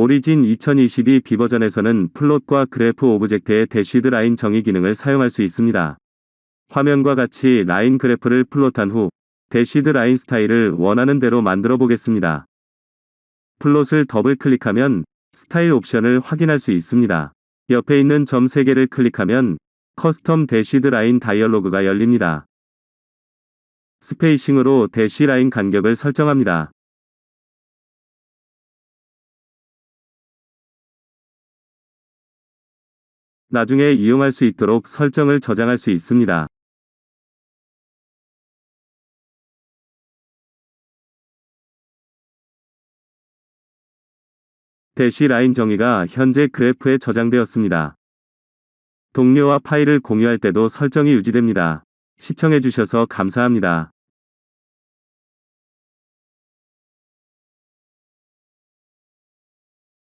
오리진 2022 비버전에서는 플롯과 그래프 오브젝트의 대시드 라인 정의 기능을 사용할 수 있습니다. 화면과 같이 라인 그래프를 플롯한 후 대시드 라인 스타일을 원하는 대로 만들어 보겠습니다. 플롯을 더블 클릭하면 스타일 옵션을 확인할 수 있습니다. 옆에 있는 점 3개를 클릭하면 커스텀 대시드 라인 다이얼로그가 열립니다. 스페이싱으로 대시 라인 간격을 설정합니다. 나중에 이용할 수 있도록 설정을 저장할 수 있습니다. 대시 라인 정의가 현재 그래프에 저장되었습니다. 동료와 파일을 공유할 때도 설정이 유지됩니다. 시청해주셔서 감사합니다.